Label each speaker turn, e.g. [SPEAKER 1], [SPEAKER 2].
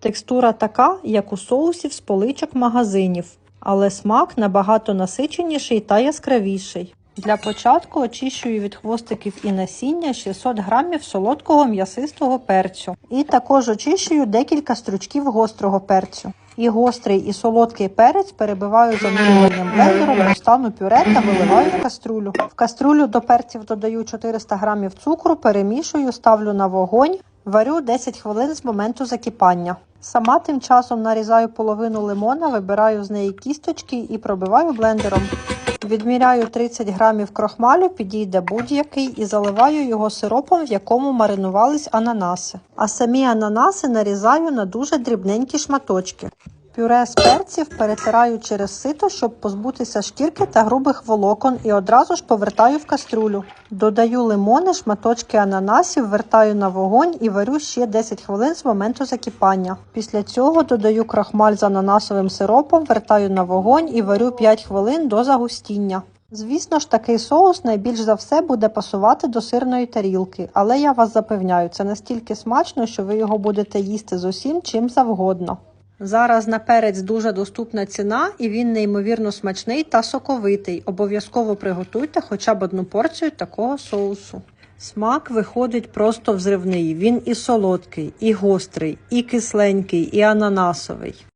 [SPEAKER 1] Текстура така, як у соусів з поличок магазинів, але смак набагато насиченіший та яскравіший. Для початку очищую від хвостиків і насіння 600 грамів солодкого м'ясистого перцю. І також очищую декілька стручків гострого перцю. І гострий, і солодкий перець перебиваю замінюванням блендером стану пюре та виливаю в каструлю. В каструлю до перців додаю 400 грамів цукру, перемішую, ставлю на вогонь, варю 10 хвилин з моменту закипання. Сама тим часом нарізаю половину лимона, вибираю з неї кісточки і пробиваю блендером. Відміряю 30 грамів крохмалю, підійде будь-який, і заливаю його сиропом, в якому маринувались ананаси. А самі ананаси нарізаю на дуже дрібненькі шматочки. Пюре з перців перетираю через сито, щоб позбутися шкірки та грубих волокон, і одразу ж повертаю в каструлю. Додаю лимони, шматочки ананасів, вертаю на вогонь і варю ще 10 хвилин з моменту закипання. Після цього додаю крахмаль з ананасовим сиропом, вертаю на вогонь і варю 5 хвилин до загустіння. Звісно ж, такий соус найбільш за все буде пасувати до сирної тарілки, але я вас запевняю, це настільки смачно, що ви його будете їсти з усім чим завгодно. Зараз на перець дуже доступна ціна, і він неймовірно смачний та соковитий. Обов'язково приготуйте хоча б одну порцію такого соусу. Смак виходить просто взривний. Він і солодкий, і гострий, і кисленький, і ананасовий.